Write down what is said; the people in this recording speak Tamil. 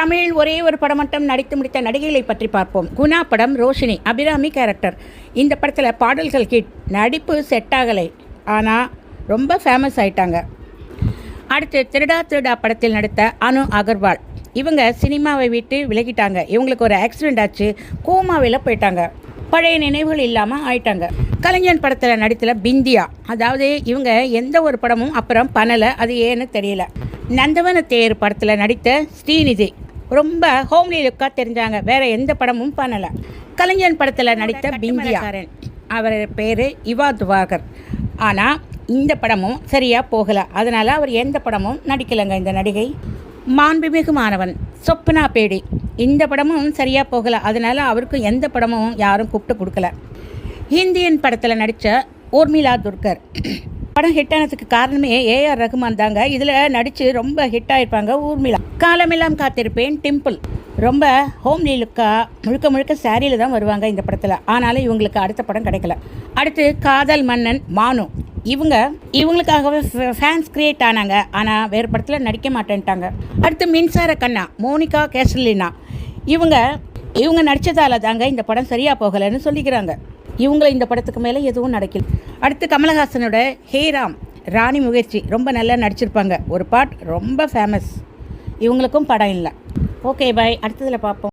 தமிழில் ஒரே ஒரு படம் மட்டும் நடித்து முடித்த நடிகைகளை பற்றி பார்ப்போம். குணா படம் ரோஷினி அபிராமி கேரக்டர் இந்த படத்தில் பாடல்கள் ஹிட் நடிப்பு செட் ஆகலை. ஆனால் ரொம்ப ஃபேமஸ் ஆயிட்டாங்க. அடுத்து திருடா திருடா படத்தில் நடித்த அனு அகர்வால். இவங்க சினிமாவை விட்டு விலகிட்டாங்க. இவங்களுக்கு ஒரு ஆக்சிடென்ட் ஆச்சு. கோமாவில் போயிட்டாங்க. பழைய நினைவுகள் இல்லாமல் ஆயிட்டாங்க. கலைஞன் படத்தில் நடித்தல பிந்தியா. அதாவது இவங்க எந்த ஒரு படமும் அப்புறம் பண்ணலை. அது ஏன்னு தெரியல. நந்தவன தேர் படத்தில் நடித்த ஸ்ரீநிதி. ரொம்ப ஹோம்லி லுக்காக தெரிஞ்சாங்க. வேற எந்த படமும் பண்ணலை. கலைஞன் படத்தில் நடித்த பிந்தியா. அவர் பேர் இவா துவாகர். ஆனால் இந்த படமும் சரியாக போகலை. அதனால் அவர் எந்த படமும் நடிக்கலைங்க இந்த நடிகை. மாண்புமிகு மாணவன் சொப்னா பேடி. இந்த படமும் சரியாக போகலை. அதனால் அவருக்கு எந்த படமும் யாரும் கூப்பிட்டு கொடுக்கல. ஹிந்தியன் படத்தில் நடித்த ஊர்மிளா துர்கர். படம் ஹிட் ஆனதுக்கு காரணமே ஏஆர் ரகுமான் தாங்க. இதில் நடித்து ரொம்ப ஹிட் ஆகிருப்பாங்க ஊர்மிளா. காலமெல்லாம் காத்திருப்பேன் டிம்பிள். ரொம்ப ஹோம்லி லுக்காக முழுக்க முழுக்க சாரியில் தான் வருவாங்க இந்த படத்தில். ஆனாலும் இவங்களுக்கு அடுத்த படம் கிடைக்கல. அடுத்து காதல் மன்னன் மானு. இவங்க இவங்களுக்காகவே ஃபேன்ஸ் கிரியேட் ஆனாங்க. ஆனால் வேறு படத்தில் நடிக்க மாட்டேன்ட்டாங்க. அடுத்து மின்சார கண்ணா மோனிகா கேசலினா இவங்க இவங்க நடித்ததால தாங்க இந்த படம் சரியாக போகலைன்னு சொல்லிக்கிறாங்க. இவங்களை இந்த படத்துக்கு மேலே எதுவும் நடக்கல. அடுத்து கமலஹாசனோட ஹேராம் ராணி முகர்ஜி ரொம்ப நல்லா நடிச்சிருப்பாங்க. ஒரு பாட் ரொம்ப ஃபேமஸ் இவங்களுக்கும் படம் இல்லை. ஓகே பாய் அடுத்ததில் பார்ப்போம்